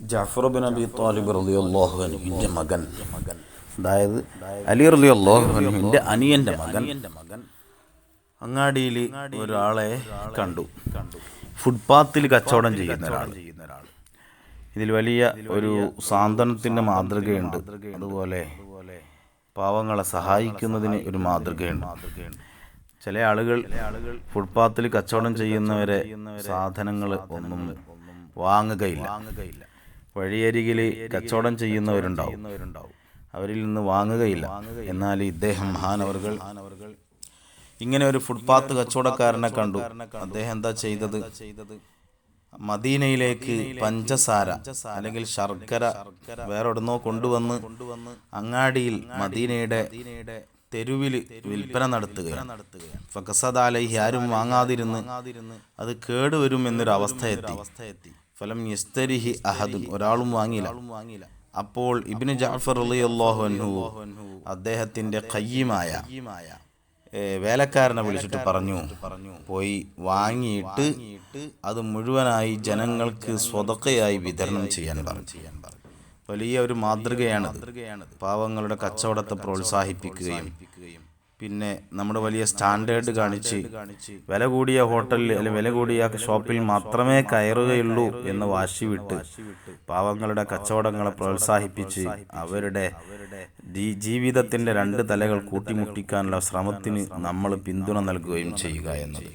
Jafar bin Abi Talib റളിയല്ലാഹു മകൻ. അതായത് അലി റളിയല്ലാഹു അൻഹുവിന്റെ അനിയന്റെ മകൻ. അങ്ങാടിയിൽ ഒരാളെ കണ്ടു. ഫുട്പാത്തിൽ കച്ചവടം ചെയ്യുന്ന ഒരാൾ. ഇതിൽ വലിയ ഒരു സാന്ത്വനത്തിന്റെ മാതൃകയുണ്ട്. അതുപോലെ പാവങ്ങളെ സഹായിക്കുന്നതിന് ഒരു മാതൃകയുണ്ട്. ചില ആളുകൾ ഫുട്പാത്തിൽ കച്ചവടം ചെയ്യുന്നവരെ സാധനങ്ങൾ ഒന്നും വാങ്ങുകയില്ല. വഴിയരികിൽ കച്ചവടം ചെയ്യുന്നവരുണ്ടാവും. അവരിൽ നിന്ന് വാങ്ങുകയില്ല. എന്നാൽ ഇദ്ദേഹം മഹാനവറുകൾ ഇങ്ങനെ ഒരു ഫുട്പാത്ത് കച്ചവടക്കാരനെ കണ്ടു. അദ്ദേഹം എന്താ ചെയ്തത്? മദീനയിലേക്ക് പഞ്ചസാര അല്ലെങ്കിൽ ശർക്കര വേറെ എവിടുന്നോ കൊണ്ടുവന്ന് അങ്ങാടിയിൽ മദീനയുടെ തെരുവിൽ വിൽപ്പന നടത്തുകയാണ്. ഫക്കസദാലി ആരും വാങ്ങാതിരുന്ന് അത് കേടുവരും എന്നൊരു അവസ്ഥ എത്തി ഫലം യസ്തരിഹി അഹദുൻ ഒരാളും വാങ്ങിയില്ല. അപ്പോൾ ഇബിന് ജാഫർ അലി അൻഹു അദ്ദേഹത്തിന്റെ കയ്യുമായ വേലക്കാരനെ വിളിച്ചിട്ട് പറഞ്ഞു. പോയി വാങ്ങിയിട്ട് അത് മുഴുവനായി ജനങ്ങൾക്ക് സ്വതക്കയായി വിതരണം ചെയ്യാൻ പറഞ്ഞു. വലിയ ഒരു മാതൃകയാണത്. പാവങ്ങളുടെ കച്ചവടത്തെ പ്രോത്സാഹിപ്പിക്കുകയും പിന്നെ നമ്മുടെ വലിയ സ്റ്റാൻഡേർഡ് കാണിച്ച് വില കൂടിയ ഹോട്ടലിൽ അല്ലെങ്കിൽ വില കൂടിയ ഷോപ്പിൽ മാത്രമേ കയറുകയുള്ളൂ എന്ന് വാശി വിട്ട് പാവങ്ങളുടെ കച്ചവടങ്ങളെ പ്രോത്സാഹിപ്പിച്ച് അവരുടെ ജീവിതത്തിന്റെ രണ്ട് തലകൾ കൂട്ടിമുട്ടിക്കാനുള്ള ശ്രമത്തിന് നമ്മൾ പിന്തുണ നൽകുകയും ചെയ്യുക എന്നത്.